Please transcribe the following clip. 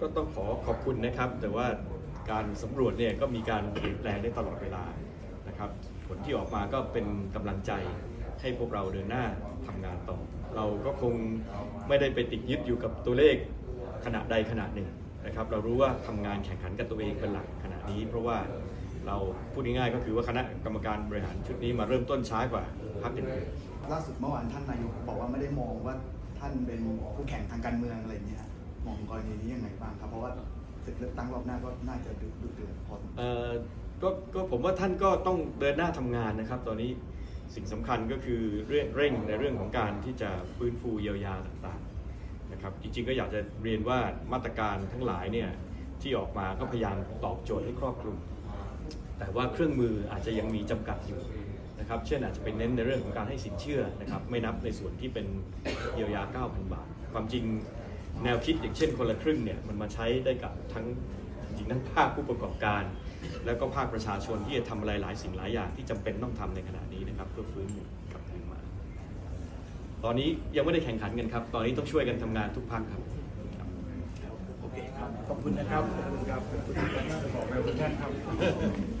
ก็ต้องขอขอบคุณนะครับ แต่ว่าการสำรวจเนี่ยก็มีการเปลี่ยนแปลงได้ตลอดเวลานะครับผลที่ออกมาก็เป็นกำลังใจให้พวกเราเดินหน้าทำงานต่อ เราก็คงไม่ได้ไปติดยึดอยู่กับตัวเลขขณะใดขณะหนึ่งนะครับ เรารู้ว่าทำงานแข่งขันกับตัวเองเป็นหลักขณะนี้ เพราะว่าเราพูดง่ายๆก็คือว่าคณะกรรมการบริหารชุดนี้มาเริ่มต้นช้ากว่าพรรคอื่นล่าสุดเมื่อวานท่านนายกบอกว่าไม่ได้มองว่าท่านเป็นผู้แข่งทางการเมืองอะไรอย่างเงี้ย มองกรณีนี้ยังไงบ้างครับ เพราะว่าศึกเลือกตั้งรอบหน้าก็น่าจะดุดุเดือดพอสมควรเอ่อก็ก็ผมว่าท่านก็ต้องเดินหน้าทำงานนะครับ ตอนนี้สิ่งสำคัญก็คือเร่งเร่งในเรื่องของการที่จะฟื้นฟูเยียวยาต่างๆนะครับ จริงๆก็อยากจะเรียนว่ามาตรการทั้งหลายเนี่ยที่ออกมาก็พยายามตอบโจทย์ให้ครอบคลุม แต่ว่าเครื่องมืออาจจะยังมีจำกัดอยู่นะครับ เช่นอาจจะเป็นเน้นในเรื่องของการให้สินเชื่อนะครับ ไม่นับในส่วนที่เป็นเยียวยา 9,000 บาท ความจริง แนวคิดอย่างเช่นคนละครึ่งเนี่ยมันมาใช้ได้กับทั้งจริงๆทั้งภาคผู้ประกอบการ แล้วก็ภาคประชาชนที่จะทำอะไรหลายสิ่งหลายอย่างที่จำเป็นต้องทำในขณะนี้นะครับ เพื่อฟื้นกลับคืนมา ตอนนี้ยังไม่ได้แข่งขันกันครับ ตอนนี้ต้องช่วยกันทำงานทุกภาคครับโอเคครับขอบคุณนะครับขอบคุณครับขอบคุณท่านครับ